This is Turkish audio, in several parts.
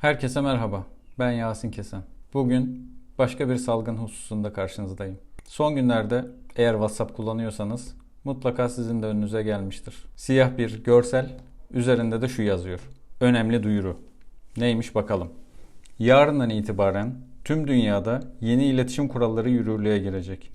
Herkese merhaba. Ben Yasin Kesen. Bugün başka bir salgın hususunda karşınızdayım. Son günlerde eğer WhatsApp kullanıyorsanız mutlaka sizin de önünüze gelmiştir. Siyah bir görsel, üzerinde de şu yazıyor. Önemli duyuru. Neymiş bakalım. Yarından itibaren tüm dünyada yeni iletişim kuralları yürürlüğe girecek.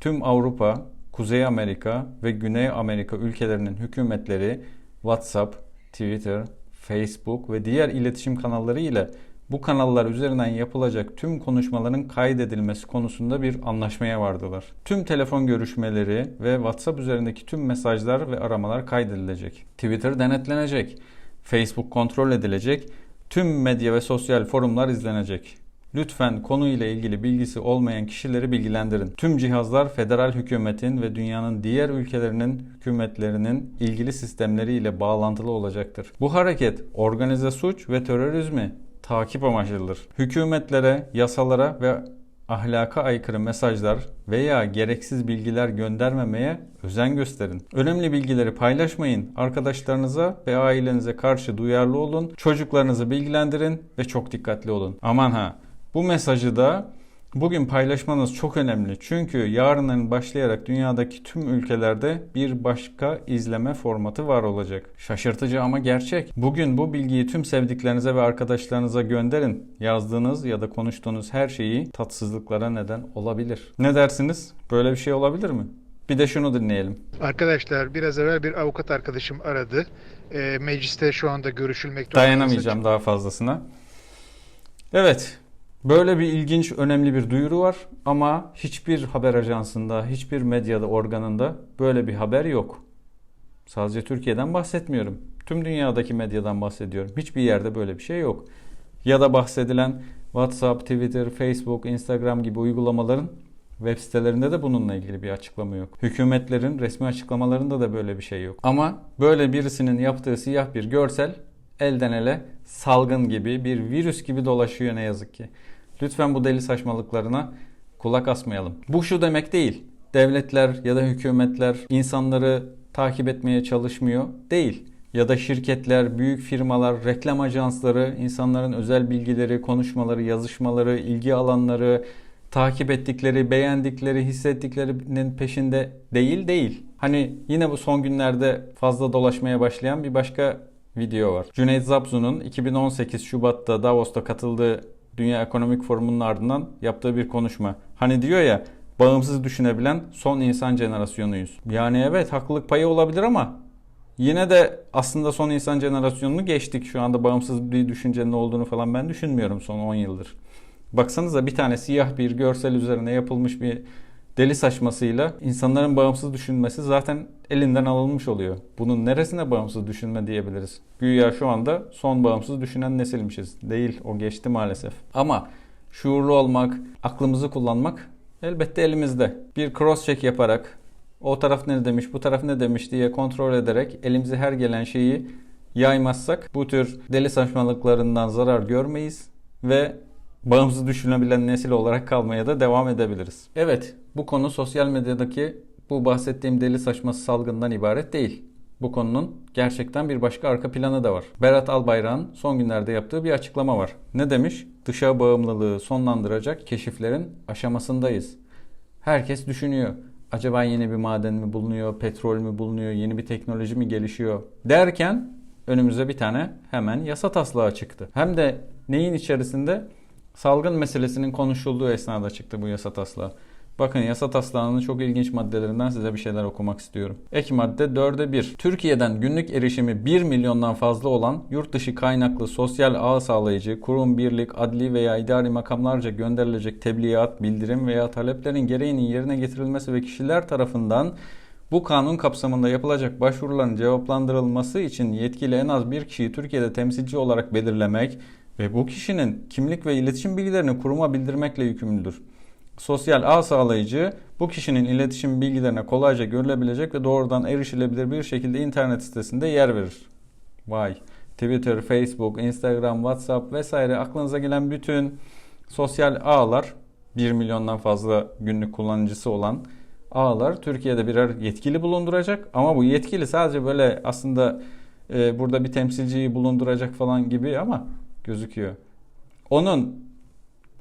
Tüm Avrupa, Kuzey Amerika ve Güney Amerika ülkelerinin hükümetleri WhatsApp, Twitter, Facebook ve diğer iletişim kanalları ile bu kanallar üzerinden yapılacak tüm konuşmaların kaydedilmesi konusunda bir anlaşmaya vardılar. Tüm telefon görüşmeleri ve WhatsApp üzerindeki tüm mesajlar ve aramalar kaydedilecek. Twitter denetlenecek. Facebook kontrol edilecek. Tüm medya ve sosyal forumlar izlenecek. Lütfen konuyla ilgili bilgisi olmayan kişileri bilgilendirin. Tüm cihazlar federal hükümetin ve dünyanın diğer ülkelerinin hükümetlerinin ilgili sistemleriyle bağlantılı olacaktır. Bu hareket organize suç ve terörizmi takip amaçlıdır. Hükümetlere, yasalara ve ahlaka aykırı mesajlar veya gereksiz bilgiler göndermemeye özen gösterin. Önemli bilgileri paylaşmayın. Arkadaşlarınıza ve ailenize karşı duyarlı olun. Çocuklarınızı bilgilendirin ve çok dikkatli olun. Aman ha bu mesajı da bugün paylaşmanız çok önemli. Çünkü yarından başlayarak dünyadaki tüm ülkelerde bir başka izleme formatı var olacak. Şaşırtıcı ama gerçek. Bugün bu bilgiyi tüm sevdiklerinize ve arkadaşlarınıza gönderin. Yazdığınız ya da konuştuğunuz her şeyi tatsızlıklara neden olabilir. Ne dersiniz? Böyle bir şey olabilir mi? Bir de şunu dinleyelim. Arkadaşlar biraz evvel bir avukat arkadaşım aradı. E, mecliste şu anda görüşülmekte Dayanamayacağım daha fazlasına. Evet, böyle bir ilginç, önemli bir duyuru var ama hiçbir haber ajansında, hiçbir medyada, organında böyle bir haber yok. Sadece Türkiye'den bahsetmiyorum. Tüm dünyadaki medyadan bahsediyorum. Hiçbir yerde böyle bir şey yok. Ya da bahsedilen WhatsApp, Twitter, Facebook, Instagram gibi uygulamaların web sitelerinde de bununla ilgili bir açıklama yok. Hükümetlerin resmi açıklamalarında da böyle bir şey yok. Ama böyle birisinin yaptığı siyah bir görsel elden ele salgın gibi bir virüs gibi dolaşıyor ne yazık ki. Lütfen bu deli saçmalıklarına kulak asmayalım. Bu şu demek değil. Devletler ya da hükümetler insanları takip etmeye çalışmıyor değil. Ya da şirketler, büyük firmalar, reklam ajansları insanların özel bilgileri, konuşmaları, yazışmaları, ilgi alanları, takip ettikleri, beğendikleri, hissettiklerinin peşinde değil değil. Hani yine bu son günlerde fazla dolaşmaya başlayan bir başka video var. Cüneyt Zapzu'nun 2018 Şubat'ta Davos'ta katıldığı Dünya Ekonomik Forumu'nun ardından yaptığı bir konuşma. Hani diyor ya bağımsız düşünebilen son insan jenerasyonuyuz. Yani evet haklılık payı olabilir ama yine de aslında son insan jenerasyonunu geçtik. Şu anda bağımsız bir düşüncenin olduğunu falan ben düşünmüyorum son 10 yıldır. Baksanıza bir tane siyah bir görsel üzerine yapılmış bir deli saçmasıyla insanların bağımsız düşünmesi zaten elinden alınmış oluyor. Bunun neresine bağımsız düşünme diyebiliriz? Güya şu anda son bağımsız düşünen nesilmişiz. Değil, o geçti maalesef. Ama şuurlu olmak, aklımızı kullanmak elbette elimizde. Bir cross check yaparak o taraf ne demiş, bu taraf ne demiş diye kontrol ederek elimize her gelen şeyi yaymazsak bu tür deli saçmalıklarından zarar görmeyiz ve bağımsız düşünebilen nesil olarak kalmaya da devam edebiliriz. Evet, bu konu sosyal medyadaki bu bahsettiğim deli saçması salgından ibaret değil. Bu konunun gerçekten bir başka arka planı da var. Berat Albayrak'ın son günlerde yaptığı bir açıklama var. Ne demiş? Dışa bağımlılığı sonlandıracak keşiflerin aşamasındayız. Herkes düşünüyor. Acaba yeni bir maden mi bulunuyor, petrol mü bulunuyor, yeni bir teknoloji mi gelişiyor derken önümüze bir tane hemen yasa taslağı çıktı. Hem de neyin içerisinde? Salgın meselesinin konuşulduğu esnada çıktı bu yasa taslağı. Bakın yasa taslağının çok ilginç maddelerinden size bir şeyler okumak istiyorum. Ek madde 4'e 1. Türkiye'den günlük erişimi 1 milyondan fazla olan yurt dışı kaynaklı sosyal ağ sağlayıcı, kurum, birlik, adli veya idari makamlarca gönderilecek tebliğat, bildirim veya taleplerin gereğinin yerine getirilmesi ve kişiler tarafından bu kanun kapsamında yapılacak başvuruların cevaplandırılması için yetkili en az bir kişiyi Türkiye'de temsilci olarak belirlemek ve bu kişinin kimlik ve iletişim bilgilerini kuruma bildirmekle yükümlüdür. Sosyal ağ sağlayıcı bu kişinin iletişim bilgilerine kolayca görülebilecek ve doğrudan erişilebilir bir şekilde internet sitesinde yer verir. Vay. Twitter, Facebook, Instagram, WhatsApp vesaire aklınıza gelen bütün sosyal ağlar 1 milyondan fazla günlük kullanıcısı olan ağlar Türkiye'de birer yetkili bulunduracak ama bu yetkili sadece böyle aslında e, burada bir temsilciyi bulunduracak falan gibi ama gözüküyor. Onun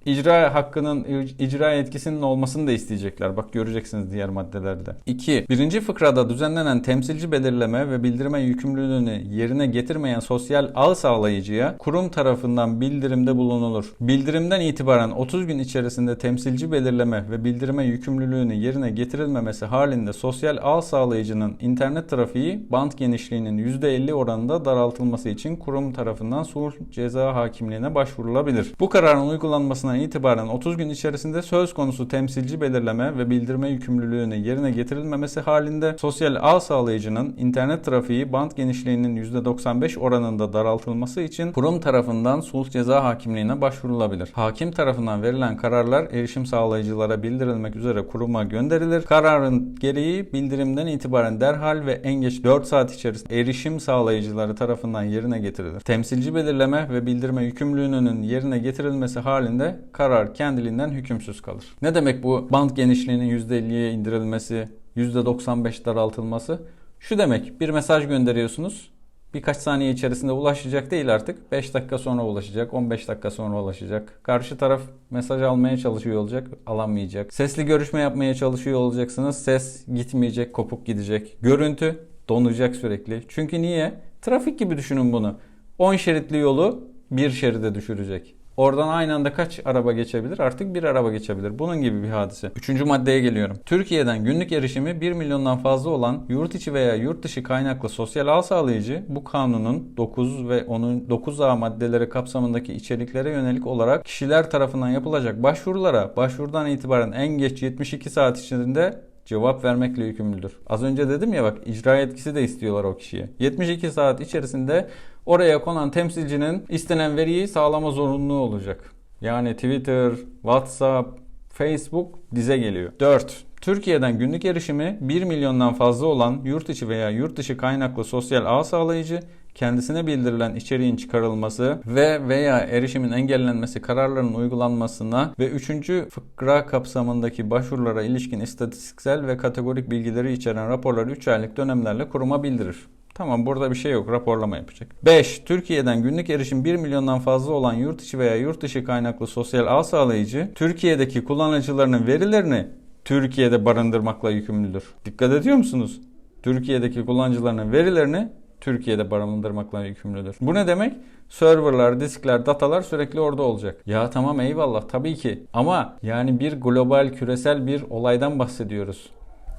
icra hakkının, icra etkisinin olmasını da isteyecekler. Bak göreceksiniz diğer maddelerde. 2. Birinci fıkrada düzenlenen temsilci belirleme ve bildirme yükümlülüğünü yerine getirmeyen sosyal ağ sağlayıcıya kurum tarafından bildirimde bulunulur. Bildirimden itibaren 30 gün içerisinde temsilci belirleme ve bildirme yükümlülüğünü yerine getirilmemesi halinde sosyal ağ sağlayıcının internet trafiği band genişliğinin %50 oranında daraltılması için kurum tarafından sulh ceza hakimliğine başvurulabilir. Bu kararın uygulanmasına itibaren 30 gün içerisinde söz konusu temsilci belirleme ve bildirme yükümlülüğünü yerine getirilmemesi halinde sosyal ağ sağlayıcının internet trafiği band genişliğinin %95 oranında daraltılması için kurum tarafından sulh ceza hakimliğine başvurulabilir. Hakim tarafından verilen kararlar erişim sağlayıcılara bildirilmek üzere kuruma gönderilir. Kararın gereği bildirimden itibaren derhal ve en geç 4 saat içerisinde erişim sağlayıcıları tarafından yerine getirilir. Temsilci belirleme ve bildirme yükümlülüğünün yerine getirilmesi halinde karar kendiliğinden hükümsüz kalır. Ne demek bu band genişliğinin %50'ye indirilmesi, %95 daraltılması? Şu demek bir mesaj gönderiyorsunuz. Birkaç saniye içerisinde ulaşacak değil artık. 5 dakika sonra ulaşacak, 15 dakika sonra ulaşacak. Karşı taraf mesaj almaya çalışıyor olacak, alamayacak. Sesli görüşme yapmaya çalışıyor olacaksınız. Ses gitmeyecek, kopuk gidecek. Görüntü donacak sürekli. Çünkü niye? Trafik gibi düşünün bunu. 10 şeritli yolu bir şeride düşürecek. Oradan aynı anda kaç araba geçebilir? Artık bir araba geçebilir. Bunun gibi bir hadise. Üçüncü maddeye geliyorum. Türkiye'den günlük erişimi 1 milyondan fazla olan yurt içi veya yurt dışı kaynaklı sosyal ağ sağlayıcı bu kanunun 9 ve onun 9A maddeleri kapsamındaki içeriklere yönelik olarak kişiler tarafından yapılacak başvurulara başvurudan itibaren en geç 72 saat içinde cevap vermekle yükümlüdür. Az önce dedim ya bak icra etkisi de istiyorlar o kişiye. 72 saat içerisinde oraya konan temsilcinin istenen veriyi sağlama zorunluluğu olacak. Yani Twitter, WhatsApp, Facebook dize geliyor. 4. Türkiye'den günlük erişimi 1 milyondan fazla olan yurt içi veya yurt dışı kaynaklı sosyal ağ sağlayıcı kendisine bildirilen içeriğin çıkarılması ve veya erişimin engellenmesi kararlarının uygulanmasına ve 3. fıkra kapsamındaki başvurulara ilişkin istatistiksel ve kategorik bilgileri içeren raporları 3 aylık dönemlerle kuruma bildirir. Tamam burada bir şey yok raporlama yapacak. 5. Türkiye'den günlük erişim 1 milyondan fazla olan yurt içi veya yurt dışı kaynaklı sosyal ağ sağlayıcı Türkiye'deki kullanıcılarının verilerini Türkiye'de barındırmakla yükümlüdür. Dikkat ediyor musunuz? Türkiye'deki kullanıcılarının verilerini Türkiye'de barındırmakla yükümlüdür. Bu ne demek? Serverlar, diskler, datalar sürekli orada olacak. Ya tamam eyvallah tabii ki. Ama yani bir global, küresel bir olaydan bahsediyoruz.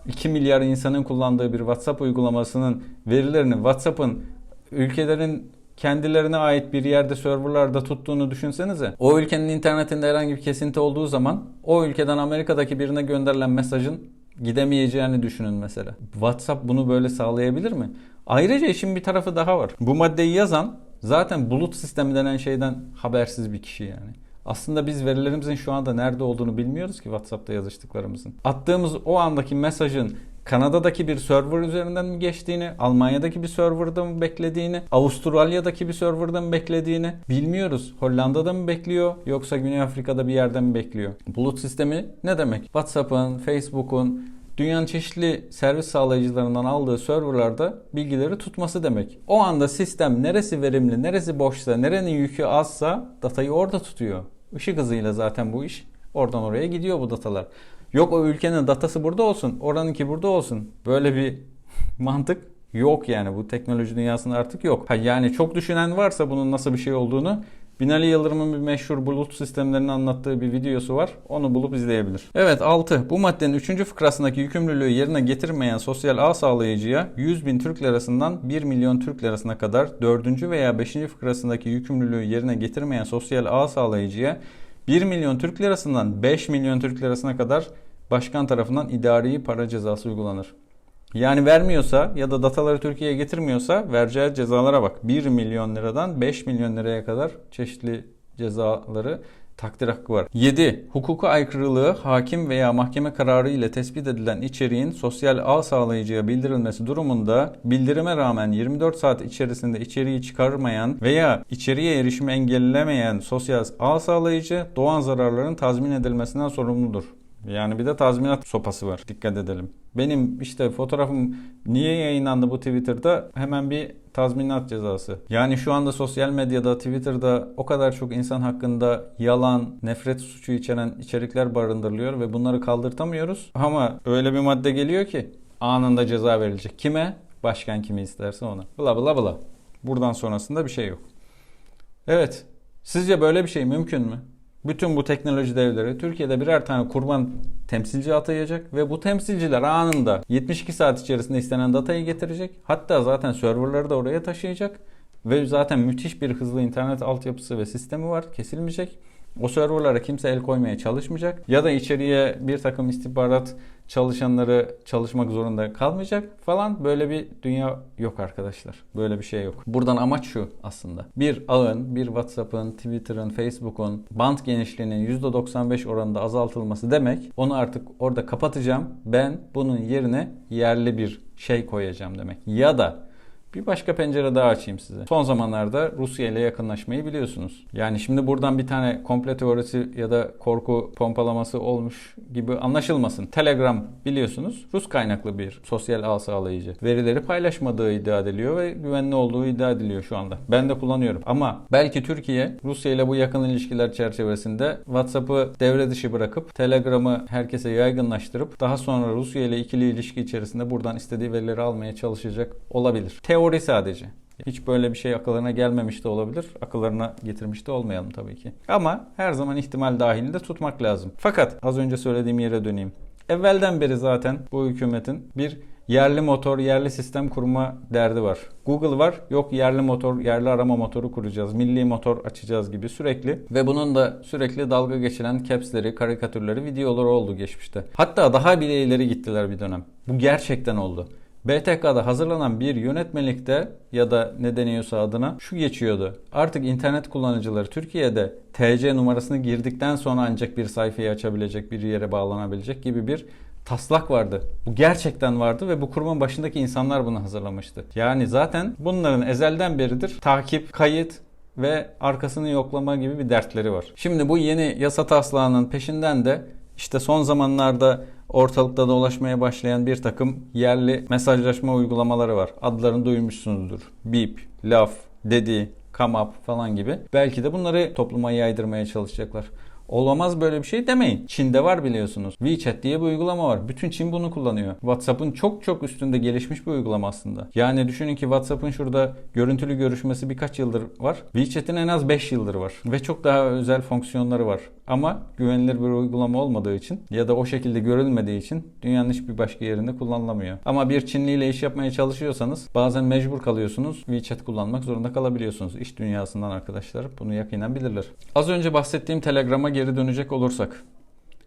2 milyar insanın kullandığı bir WhatsApp uygulamasının verilerini WhatsApp'ın ülkelerin kendilerine ait bir yerde serverlarda tuttuğunu düşünsenize. O ülkenin internetinde herhangi bir kesinti olduğu zaman o ülkeden Amerika'daki birine gönderilen mesajın gidemeyeceğini düşünün mesela. WhatsApp bunu böyle sağlayabilir mi? Ayrıca işin bir tarafı daha var. Bu maddeyi yazan zaten bulut sistemi denen şeyden habersiz bir kişi yani. Aslında biz verilerimizin şu anda nerede olduğunu bilmiyoruz ki WhatsApp'ta yazıştıklarımızın. Attığımız o andaki mesajın Kanada'daki bir server üzerinden mi geçtiğini, Almanya'daki bir serverda mı beklediğini, Avustralya'daki bir serverda mı beklediğini bilmiyoruz. Hollanda'da mı bekliyor yoksa Güney Afrika'da bir yerde mi bekliyor? Bulut sistemi ne demek? WhatsApp'ın, Facebook'un, dünyanın çeşitli servis sağlayıcılarından aldığı serverlarda bilgileri tutması demek. O anda sistem neresi verimli, neresi boşsa, nerenin yükü azsa datayı orada tutuyor. Işık hızıyla zaten bu iş. Oradan oraya gidiyor bu datalar. Yok o ülkenin datası burada olsun, oranınki burada olsun. Böyle bir mantık yok yani bu teknoloji dünyasında artık yok. Ha yani çok düşünen varsa bunun nasıl bir şey olduğunu Binali Yıldırım'ın bir meşhur bulut sistemlerini anlattığı bir videosu var. Onu bulup izleyebilir. Evet 6. Bu maddenin 3. fıkrasındaki yükümlülüğü yerine getirmeyen sosyal ağ sağlayıcıya 100 bin Türk lirasından 1 milyon Türk lirasına kadar 4. veya 5. fıkrasındaki yükümlülüğü yerine getirmeyen sosyal ağ sağlayıcıya 1 milyon Türk lirasından 5 milyon Türk lirasına kadar başkan tarafından idari para cezası uygulanır. Yani vermiyorsa ya da dataları Türkiye'ye getirmiyorsa vereceği cezalara bak. 1 milyon liradan 5 milyon liraya kadar çeşitli cezaları takdir hakkı var. 7. Hukuka aykırılığı hakim veya mahkeme kararı ile tespit edilen içeriğin sosyal ağ sağlayıcıya bildirilmesi durumunda bildirime rağmen 24 saat içerisinde içeriği çıkarmayan veya içeriye erişimi engellemeyen sosyal ağ sağlayıcı doğan zararların tazmin edilmesinden sorumludur. Yani bir de tazminat sopası var. Dikkat edelim. Benim işte fotoğrafım niye yayınlandı bu Twitter'da? Hemen bir tazminat cezası. Yani şu anda sosyal medyada, Twitter'da o kadar çok insan hakkında yalan, nefret suçu içeren içerikler barındırılıyor ve bunları kaldırtamıyoruz. Ama öyle bir madde geliyor ki anında ceza verilecek. Kime? Başkan kimi isterse ona. Bla bla bla. Buradan sonrasında bir şey yok. Evet. Sizce böyle bir şey mümkün mü? Bütün bu teknoloji devleri Türkiye'de birer tane kurban temsilci atayacak ve bu temsilciler anında 72 saat içerisinde istenen datayı getirecek. Hatta zaten serverları da oraya taşıyacak ve zaten müthiş bir hızlı internet altyapısı ve sistemi var. Kesilmeyecek. O serverlara kimse el koymaya çalışmayacak. Ya da içeriye bir takım istihbarat çalışanları çalışmak zorunda kalmayacak falan. Böyle bir dünya yok arkadaşlar. Böyle bir şey yok. Buradan amaç şu aslında. Bir ağın, bir WhatsApp'ın, Twitter'ın, Facebook'un band genişliğinin %95 oranında azaltılması demek. Onu artık orada kapatacağım. Ben bunun yerine yerli bir şey koyacağım demek. Ya da bir başka pencere daha açayım size. Son zamanlarda Rusya ile yakınlaşmayı biliyorsunuz. Yani şimdi buradan bir tane komple teorisi ya da korku pompalaması olmuş gibi anlaşılmasın. Telegram biliyorsunuz Rus kaynaklı bir sosyal ağ sağlayıcı. Verileri paylaşmadığı iddia ediliyor ve güvenli olduğu iddia ediliyor şu anda. Ben de kullanıyorum. Ama belki Türkiye Rusya ile bu yakın ilişkiler çerçevesinde WhatsApp'ı devre dışı bırakıp Telegram'ı herkese yaygınlaştırıp daha sonra Rusya ile ikili ilişki içerisinde buradan istediği verileri almaya çalışacak olabilir. Teori sadece. Hiç böyle bir şey akıllarına gelmemiş de olabilir. Akıllarına getirmiş de olmayalım tabii ki. Ama her zaman ihtimal dahilinde tutmak lazım. Fakat az önce söylediğim yere döneyim. Evvelden beri zaten bu hükümetin bir yerli motor, yerli sistem kurma derdi var. Google var, yok yerli motor, yerli arama motoru kuracağız, milli motor açacağız gibi sürekli. Ve bunun da sürekli dalga geçilen capsleri, karikatürleri, videoları oldu geçmişte. Hatta daha bile ileri gittiler bir dönem. Bu gerçekten oldu. BTK'da hazırlanan bir yönetmelikte ya da ne deniyorsa adına şu geçiyordu. Artık internet kullanıcıları Türkiye'de TC numarasını girdikten sonra ancak bir sayfayı açabilecek, bir yere bağlanabilecek gibi bir taslak vardı. Bu gerçekten vardı ve bu kurumun başındaki insanlar bunu hazırlamıştı. Yani zaten bunların ezelden beridir takip, kayıt ve arkasını yoklama gibi bir dertleri var. Şimdi bu yeni yasa taslağının peşinden de işte son zamanlarda ortalıkta dolaşmaya başlayan bir takım yerli mesajlaşma uygulamaları var. Adlarını duymuşsunuzdur. Beep, Laf, Dedi, Come Up falan gibi. Belki de bunları topluma yaydırmaya çalışacaklar. Olamaz böyle bir şey demeyin. Çin'de var biliyorsunuz. WeChat diye bir uygulama var. Bütün Çin bunu kullanıyor. WhatsApp'ın çok çok üstünde gelişmiş bir uygulama aslında. Yani düşünün ki WhatsApp'ın şurada görüntülü görüşmesi birkaç yıldır var. WeChat'in en az 5 yıldır var. Ve çok daha özel fonksiyonları var. Ama güvenilir bir uygulama olmadığı için ya da o şekilde görülmediği için dünyanın hiçbir başka yerinde kullanılamıyor. Ama bir Çinli ile iş yapmaya çalışıyorsanız bazen mecbur kalıyorsunuz. WeChat kullanmak zorunda kalabiliyorsunuz. İş dünyasından arkadaşlar bunu yakinen bilirler. Az önce bahsettiğim Telegram'a geri dönecek olursak.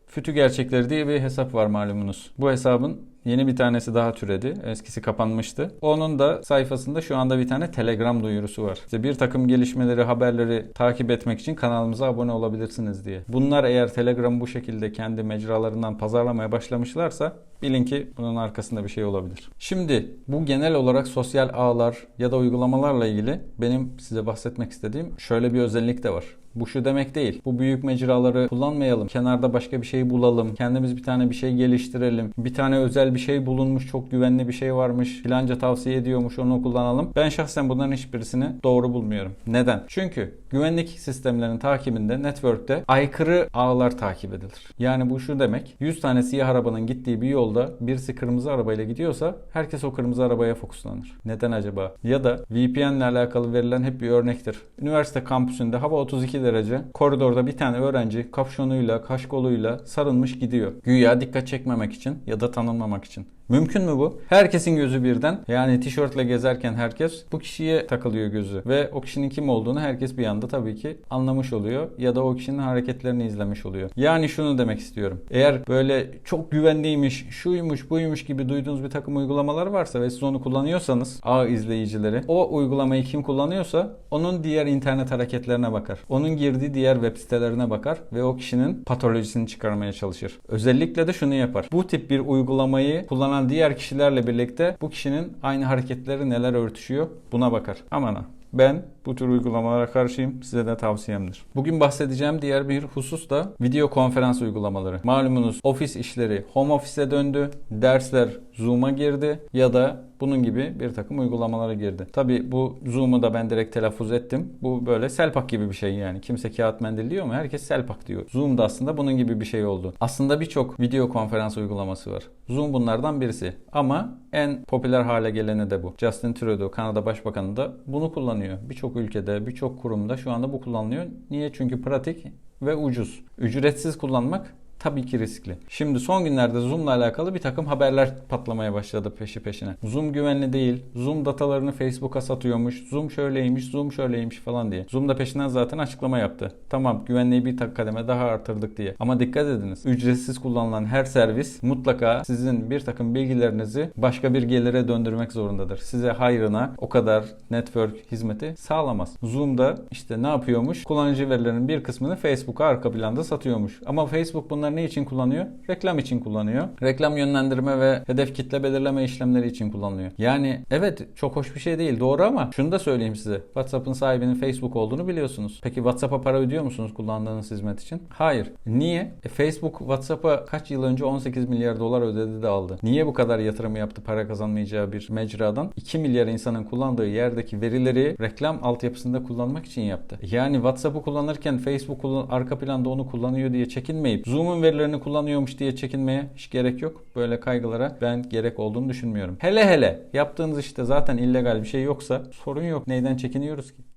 Fütü Gerçekleri diye bir hesap var malumunuz. Bu hesabın yeni bir tanesi daha türedi. Eskisi kapanmıştı. Onun da sayfasında şu anda bir tane Telegram duyurusu var. İşte bir takım gelişmeleri, haberleri takip etmek için kanalımıza abone olabilirsiniz diye. Bunlar eğer Telegram'ı bu şekilde kendi mecralarından pazarlamaya başlamışlarsa bilin ki bunun arkasında bir şey olabilir. Şimdi bu genel olarak sosyal ağlar ya da uygulamalarla ilgili benim size bahsetmek istediğim şöyle bir özellik de var. Bu şu demek değil. Bu büyük mecraları kullanmayalım. Kenarda başka bir şey bulalım. Kendimiz bir tane bir şey geliştirelim. Bir tane özel bir şey bulunmuş, çok güvenli bir şey varmış. Filanca tavsiye ediyormuş, onu kullanalım. Ben şahsen bunların hiçbirisini doğru bulmuyorum. Neden? Çünkü güvenlik sistemlerinin takibinde network'te aykırı ağlar takip edilir. Yani bu şu demek. 100 tane siyah arabanın gittiği bir yolda birisi kırmızı arabayla gidiyorsa herkes o kırmızı arabaya fokuslanır. Neden acaba? Ya da VPN ile alakalı verilen hep bir örnektir. Üniversite kampüsünde hava 32 derece. Koridorda bir tane öğrenci kapşonuyla, kaşkoluyla sarılmış gidiyor. Güya dikkat çekmemek için ya da tanınmamak için. Mümkün mü bu? Herkesin gözü birden. Yani tişörtle gezerken herkes bu kişiye takılıyor gözü. Ve o kişinin kim olduğunu herkes bir anda tabii ki anlamış oluyor. Ya da o kişinin hareketlerini izlemiş oluyor. Yani şunu demek istiyorum. Eğer böyle çok güvenliymiş, şuymuş, buymuş gibi duyduğunuz bir takım uygulamalar varsa ve siz onu kullanıyorsanız ağ izleyicileri o uygulamayı kim kullanıyorsa onun diğer internet hareketlerine bakar. Onun girdiği diğer web sitelerine bakar ve o kişinin patolojisini çıkarmaya çalışır. Özellikle de şunu yapar. Bu tip bir uygulamayı kullanan diğer kişilerle birlikte bu kişinin aynı hareketleri neler örtüşüyor buna bakar. Aman ha. Ben bu tür uygulamalara karşıyım. Size de tavsiyemdir. Bugün bahsedeceğim diğer bir husus da video konferans uygulamaları. Malumunuz ofis işleri home office'e döndü. Dersler Zoom'a girdi ya da bunun gibi bir takım uygulamalara girdi. Tabi bu Zoom'u da ben direkt telaffuz ettim. Bu böyle Selpak gibi bir şey yani. Kimse kağıt mendil diyor mu? Herkes Selpak diyor. Zoom da aslında bunun gibi bir şey oldu. Aslında birçok video konferans uygulaması var. Zoom bunlardan birisi. Ama en popüler hale geleni de bu. Justin Trudeau, Kanada Başbakanı da bunu kullanıyor. Birçok ülkede, birçok kurumda şu anda bu kullanılıyor. Niye? Çünkü pratik ve ucuz. Ücretsiz kullanmak tabii ki riskli. Şimdi son günlerde Zoom'la alakalı bir takım haberler patlamaya başladı peşi peşine. Zoom güvenli değil. Zoom datalarını Facebook'a satıyormuş. Zoom şöyleymiş, Zoom şöyleymiş falan diye. Zoom da peşinden zaten açıklama yaptı. Tamam güvenliği bir tak kademe daha artırdık diye. Ama dikkat ediniz. Ücretsiz kullanılan her servis mutlaka sizin bir takım bilgilerinizi başka bir gelire döndürmek zorundadır. Size hayrına o kadar network hizmeti sağlamaz. Zoom'da işte ne yapıyormuş? Kullanıcı verilerinin bir kısmını Facebook'a arka planda satıyormuş. Ama Facebook bunları ne için kullanıyor? Reklam için kullanıyor. Reklam yönlendirme ve hedef kitle belirleme işlemleri için kullanılıyor. Yani evet çok hoş bir şey değil doğru ama şunu da söyleyeyim size. WhatsApp'ın sahibinin Facebook olduğunu biliyorsunuz. Peki WhatsApp'a para ödüyor musunuz kullandığınız hizmet için? Hayır. Niye? E, Facebook WhatsApp'a kaç yıl önce 18 milyar dolar ödedi de aldı. Niye bu kadar yatırım yaptı para kazanmayacağı bir mecradan? 2 milyar insanın kullandığı yerdeki verileri reklam altyapısında kullanmak için yaptı. Yani WhatsApp'ı kullanırken Facebook arka planda onu kullanıyor diye çekinmeyip Zoom'un verilerini kullanıyormuş diye çekinmeye hiç gerek yok. Böyle kaygılara ben gerek olduğunu düşünmüyorum. Hele hele yaptığınız işte zaten illegal bir şey yoksa sorun yok. Neyden çekiniyoruz ki?